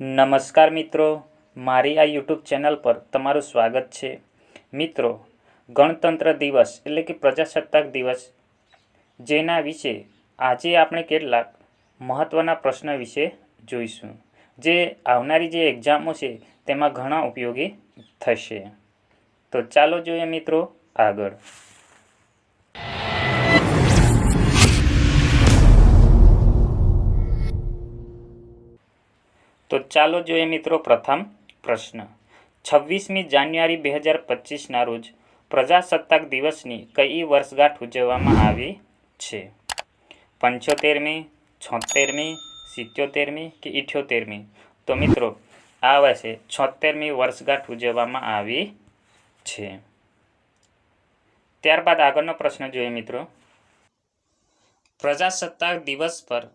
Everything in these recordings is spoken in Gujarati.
નમસ્કાર મિત્રો, મારી આ યુટ્યુબ ચેનલ પર તમારું સ્વાગત છે. મિત્રો, ગણતંત્ર દિવસ એટલે કે પ્રજાસત્તાક દિવસ, જેના વિશે આજે આપણે કેટલાક મહત્ત્વના પ્રશ્ન વિશે જોઈશું, જે આવનારી જે એક્ઝામો છે તેમાં ઘણા ઉપયોગી થશે. તો ચાલો જોઈએ મિત્રો આગળ. તો ચાલો જોઈએ મિત્રો પ્રથમ પ્રશ્ન. છવ્વીસમી જાન્યુઆરી બે હજાર પચીસના રોજ પ્રજાસત્તાક દિવસની કઈ વર્ષગાંઠ ઉજવવામાં આવી છે? પંચોતેરમી, છોતેરમી, સિત્યોતેરમી કે ઇઠ્યોતેરમી? તો મિત્રો, આ વર્ષે છોતેરમી વર્ષગાંઠ ઉજવવામાં આવી છે. ત્યારબાદ આગળનો પ્રશ્ન જોઈએ મિત્રો. પ્રજાસત્તાક દિવસ પર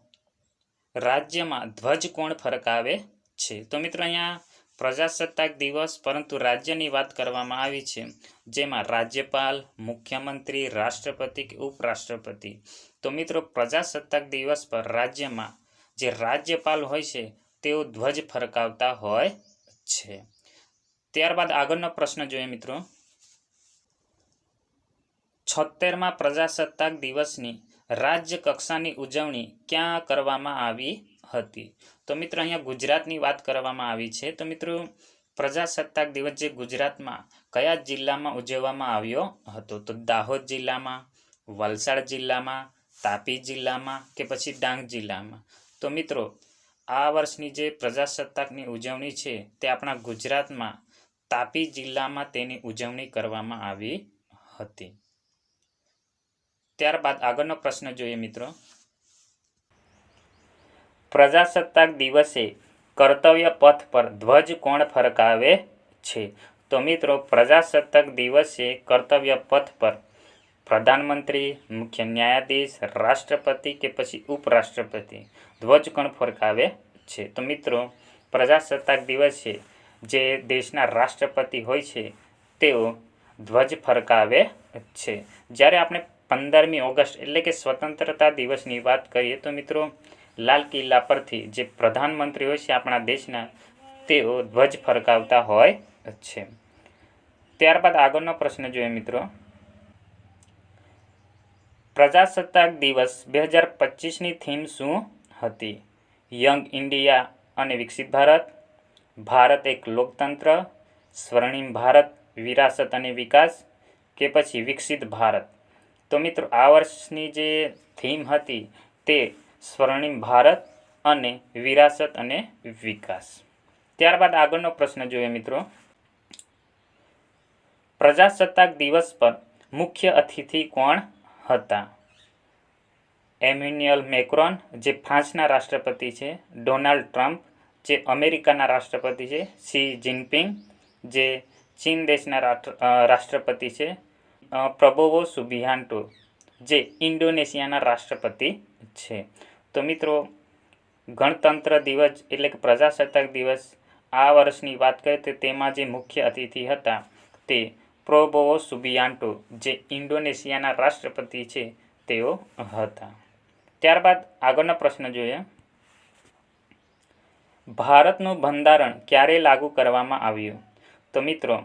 રાજ્યમાં ધ્વજ કોણ ફરકાવે છે? તો મિત્રો અહીંયા પ્રજાસત્તાક દિવસ, પરંતુ રાજ્યની વાત કરવામાં આવી છે, જેમાં રાજ્યપાલ, મુખ્યમંત્રી, રાષ્ટ્રપતિ કે ઉપરાષ્ટ્રપતિ. તો મિત્રો પ્રજાસત્તાક દિવસ પર રાજ્યમાં જે રાજ્યપાલ હોય છે, તેઓ ધ્વજ ફરકાવતા હોય છે. ત્યારબાદ આગળનો પ્રશ્ન જોઈએ મિત્રો. છોતેરમાં પ્રજાસત્તાક દિવસની રાજ્ય કક્ષાની ઉજવણી ક્યાં કરવામાં આવી હતી? તો મિત્રો, અહીંયા ગુજરાતની વાત કરવામાં આવી છે. તો મિત્રો, પ્રજાસત્તાક દિવસ જે ગુજરાતમાં કયા જિલ્લામાં ઉજવવામાં આવ્યો હતો? તો દાહોદ જિલ્લામાં, વલસાડ જિલ્લામાં, તાપી જિલ્લામાં કે પછી ડાંગ જિલ્લામાં? તો મિત્રો, આ વર્ષની જે પ્રજાસત્તાકની ઉજવણી છે તે આપણા ગુજરાતમાં તાપી જિલ્લામાં તેની ઉજવણી કરવામાં આવી હતી. ત્યારબાદ આગળનો પ્રશ્ન જોઈએ મિત્રો. પ્રજાસત્તાક દિવસે કર્તવ્ય પથ પર ધ્વજ કોણ ફરકાવે છે? તો મિત્રો, પ્રજાસત્તાક દિવસે કર્તવ્ય પથ પર પ્રધાનમંત્રી, મુખ્ય ન્યાયાધીશ, રાષ્ટ્રપતિ કે પછી ઉપરાષ્ટ્રપતિ ધ્વજ કોણ ફરકાવે છે? તો મિત્રો, પ્રજાસત્તાક દિવસે જે દેશના રાષ્ટ્રપતિ હોય છે, તેઓ ધ્વજ ફરકાવે છે. જ્યારે આપણે પંદરમી ઓગસ્ટ એટલે કે સ્વતંત્રતા દિવસની વાત કરીએ તો મિત્રો, લાલ કિલ્લા પરથી જે પ્રધાનમંત્રી હોય છે આપણા દેશના, તેઓ ધ્વજ ફરકાવતા હોય છે. ત્યારબાદ આગળનો પ્રશ્ન જોઈએ મિત્રો. પ્રજાસત્તાક દિવસ બે હજાર પચીસની થીમ શું હતી? યંગ ઇન્ડિયા અને વિકસિત ભારત ભારત એક લોકતંત્ર, સ્વર્ણિમ ભારત, વિરાસત અને વિકાસ કે પછી વિકસિત ભારત? તો મિત્રો, આ વર્ષની જે થીમ હતી તે સ્વર્ણિમ ભારત અને વિરાસત અને વિકાસ. ત્યારબાદ આગળનો પ્રશ્ન જોઈએ મિત્રો. પ્રજાસત્તાક દિવસ પર મુખ્ય અતિથિ કોણ હતા? એમ્યુનિયલ મેક્રોન, જે ફ્રાન્સના રાષ્ટ્રપતિ છે, ડોનાલ્ડ ટ્રમ્પ, જે અમેરિકાના રાષ્ટ્રપતિ છે સી જિનપિંગ, જે ચીન દેશના રાષ્ટ્રપતિ છે પ્રબોવો સુબિહાન્ટો, જે ઇન્ડોનેશિયાના રાષ્ટ્રપતિ છે. તો મિત્રો, ગણતંત્ર દિવસ એટલે કે પ્રજાસત્તાક દિવસ આ વર્ષની વાત કરીએ તો તેમાં જે મુખ્ય અતિથિ હતા તે પ્રોબોવો સુબિયાન્ટો જે ઇન્ડોનેશિયાના રાષ્ટ્રપતિ છે તેઓ હતા. ત્યારબાદ આગળનો પ્રશ્ન જોઈએ. ભારતનું બંધારણ ક્યારે લાગુ કરવામાં આવ્યું? તો મિત્રો,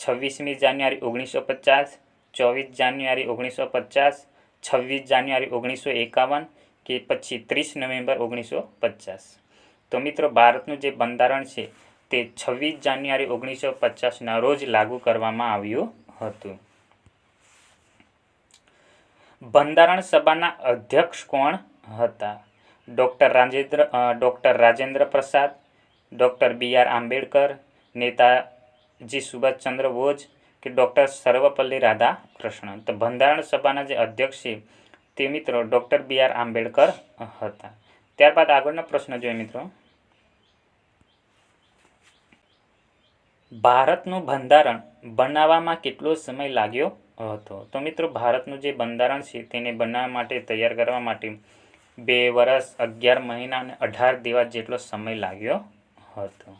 છવ્વીસમી જાન્યુઆરી ઓગણીસો પચાસ ચોવીસ જાન્યુઆરી ઓગણીસો પચાસ, છવ્વીસ જાન્યુઆરી ઓગણીસો એકાવન કે પછી ત્રીસ નવેમ્બર ઓગણીસો પચાસ. તો મિત્રો, ભારતનું જે બંધારણ છે તે છવ્વીસ જાન્યુઆરી ઓગણીસો પચાસના રોજ લાગુ કરવામાં આવ્યું હતું. બંધારણ સભાના અધ્યક્ષ કોણ હતા? Doctor Rajendra doctor Rajendra Prasad, doctor B R Ambedkar, Netaji Subhashchandra Bose કે ડૉક્ટર સર્વપલ્લી રાધાકૃષ્ણન. તો બંધારણ સભાના જે અધ્યક્ષ છે તે મિત્રો ડૉક્ટર બી આર આંબેડકર હતા. ત્યારબાદ આગળનો પ્રશ્ન જોઈએ મિત્રો. ભારતનું બંધારણ બનાવવામાં કેટલો સમય લાગ્યો હતો? તો મિત્રો ભારતનું જે બંધારણ છે તેને બનાવવા માટે, તૈયાર કરવા માટે બે વર્ષ અગિયાર મહિના અને અઢાર દિવસ જેટલો સમય લાગ્યો હતો.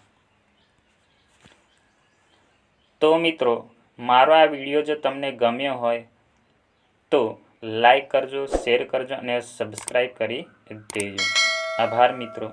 તો મિત્રો મારો આ વીડિયો જો તમને ગમ્યો હોય તો લાઈક કરજો, શેર કરજો અને સબસ્ક્રાઈબ કરી દેજો. આભાર મિત્રો.